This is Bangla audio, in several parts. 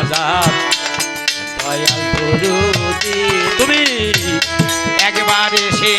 আজাদ। দয়াল তুমি একবার এসে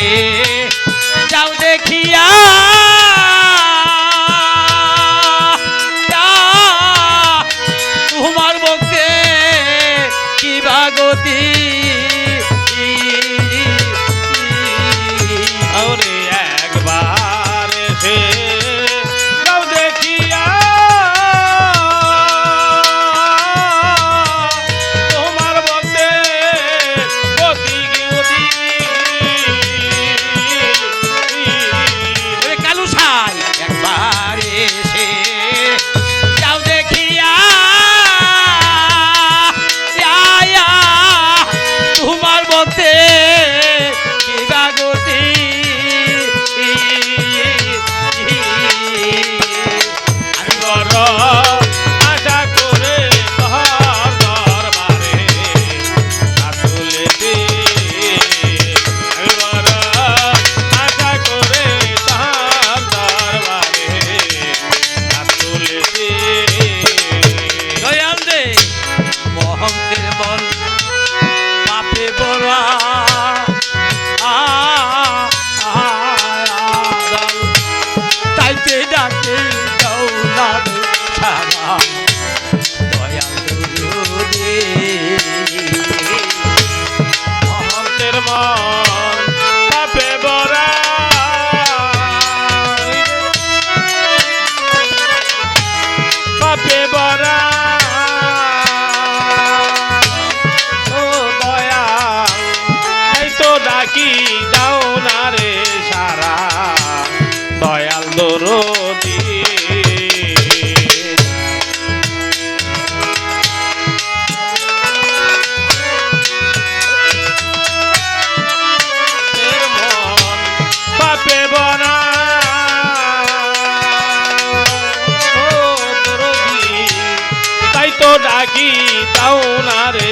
જાઉં ના રે.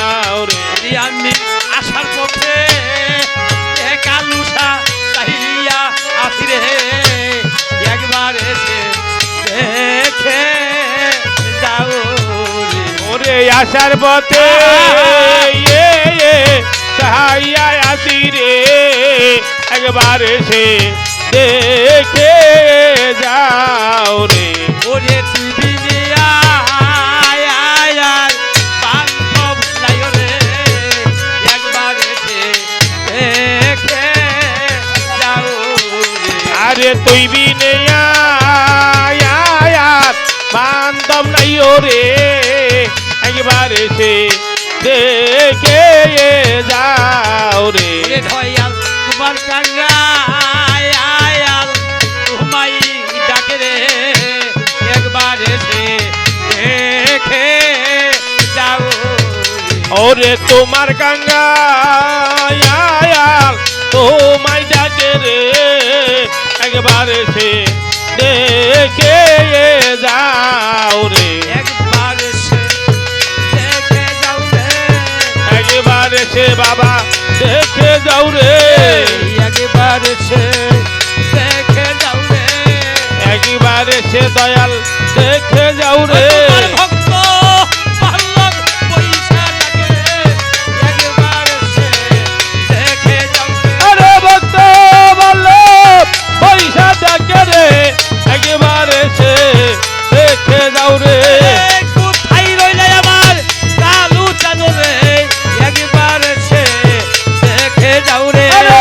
রেখে যাও ওরে আসার পথে সাহাইয়া আসি রে। একবার সে দেখে যাও রে। ওরে তুমি তুই বিনয়া বান্ধব নাই রে একবার সে দেখে যাও রে। দয়াল তোমার কান্না আয়াল তোমাই ডাকে রে। একবার সে দেখে যাও ওরে তোমার গঙ্গা আয়াল তোমায় ডাকে রে। একবার সে দেখে যাও রে। একবার এসে দেখে যাও রে। একবার এসে বাবা দেখে যাও রে। একবার এসে দেখে যাও রে। একবার এসে দয়াল দেখে যাও রে। ¡Ale!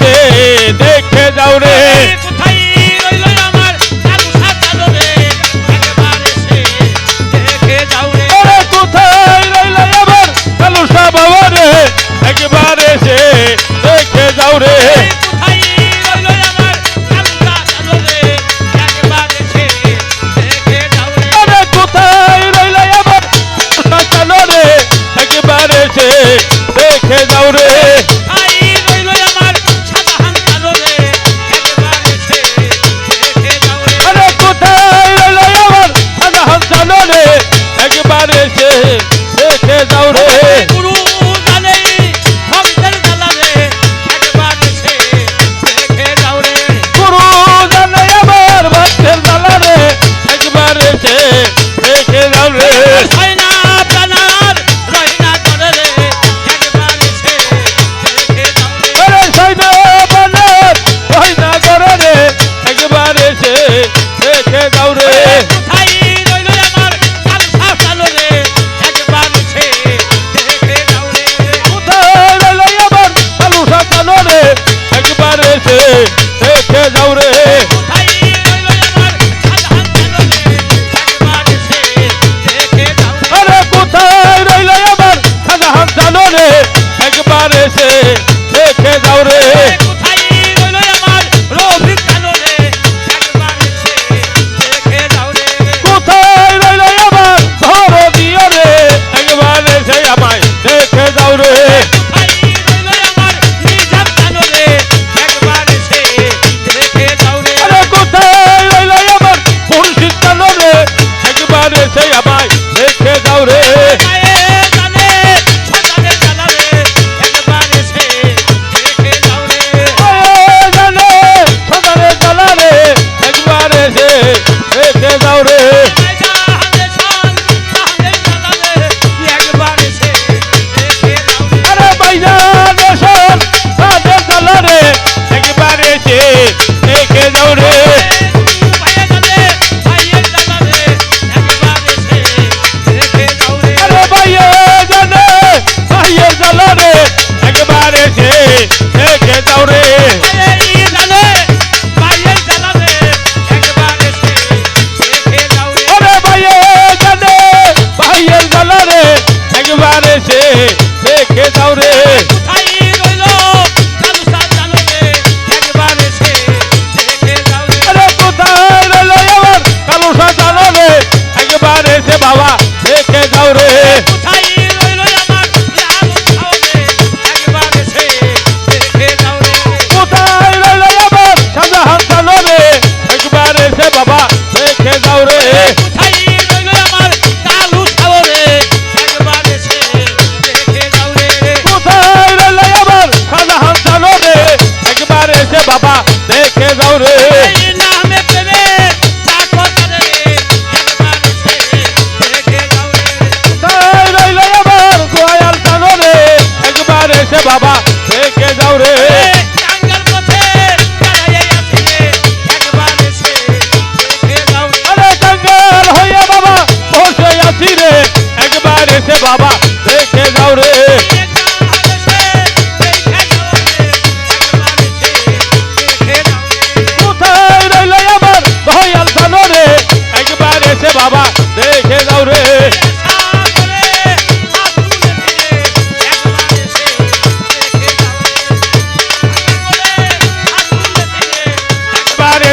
এসে দেখে যাও রে কোথায় রইল আমার সাধু সাধু রে একবার এসে দেখে যাও রে। আরে কোথায় রইল আমার সাধু সাধু রে, একবার এসে দেখে যাও রে।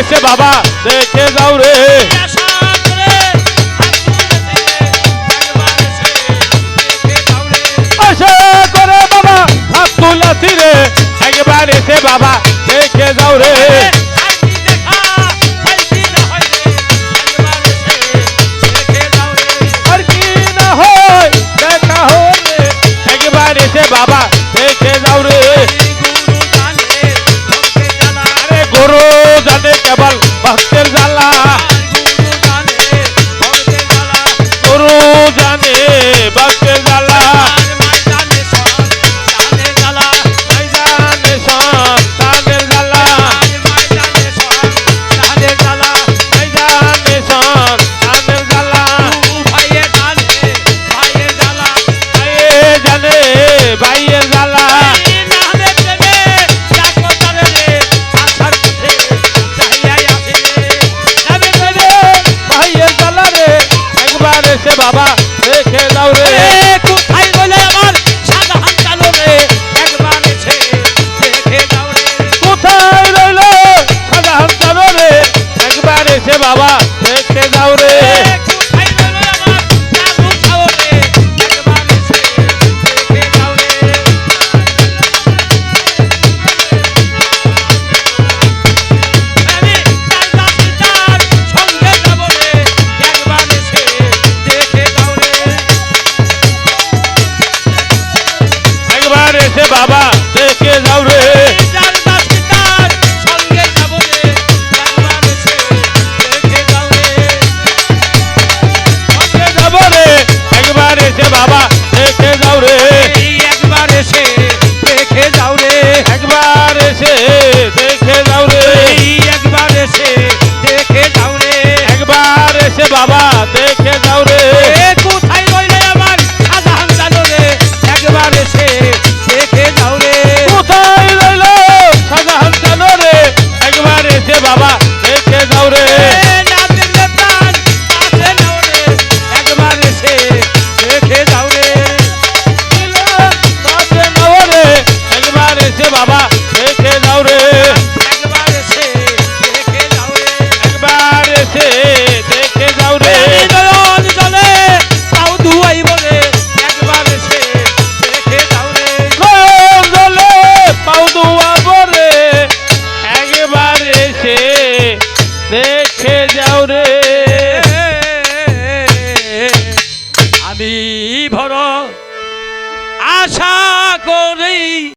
कैसे बाबा, देखे जाऊ रे। बाबा देखे जाओ रे। एकबारे हो बाबा देशे जाऊ रे। बाबा